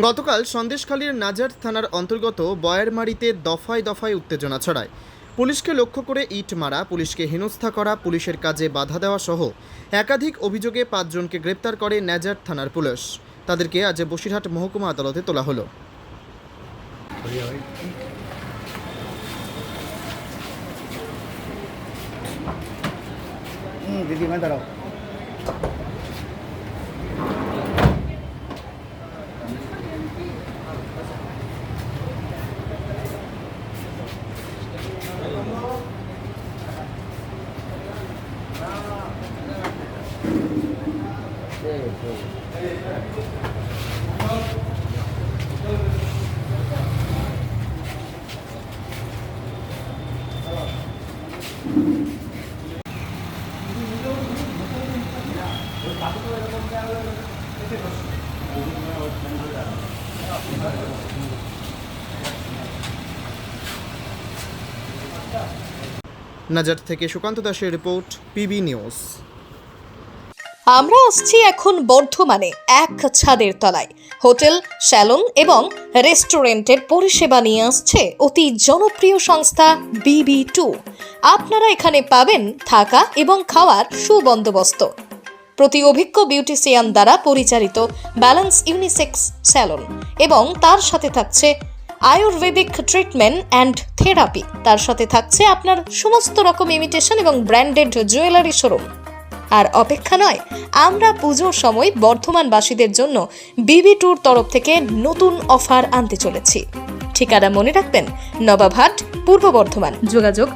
গতকাল সন্দেশখালীর নাজার থানার অন্তর্গত বয়ারমারিতে দফায় দফায় উত্তেজনা ছড়ায়। পুলিশকে লক্ষ্য করে ইট মারা, পুলিশকে হেনস্থা করা, পুলিশের কাজে বাধা দেওয়া সহ একাধিক অভিযোগে পাঁচজনকে গ্রেপ্তার করে নাজার থানার পুলিশ। তাদেরকে আজ বসিরহাট মহকুমা আদালতে তোলা হলো। দিদি দাঁড়াও। নাজার থেকে সুকান্ত দাসের রিপোর্ট পিবি নিউজ। আমরা আসছি এখন বর্ধমানে এক ছাদের তলায়। হোটেল, স্যালন এবং রেস্টুরেন্টের পরিষেবা নিয়ে আসছে অতি জনপ্রিয় সংস্থা বিবি টু। আপনারা এখানে পাবেন থাকা এবং খাওয়ার সুবন্দোবস্ত। প্রতি অভিজ্ঞ বিউটিশিয়ান দ্বারা পরিচালিত ব্যালেন্স ইউনিসেক্স স্যালন এবং তার সাথে থাকছে আয়ুর্বেদিক ট্রিটমেন্ট অ্যান্ড থেরাপি। তার সাথে থাকছে আপনার সমস্ত রকম ইমিটেশন এবং ব্র্যান্ডেড জুয়েলারি শোরুম। আর অপেক্ষা নয়, আমরা পুজোর সময় বর্ধমানবাসীদের জন্য বিবি ট্যুর তরফ থেকে নতুন অফার আনতে চলেছি। ঠিকানা মনে রাখবেন নবাবহাট পূর্ব বর্ধমান। যোগাযোগ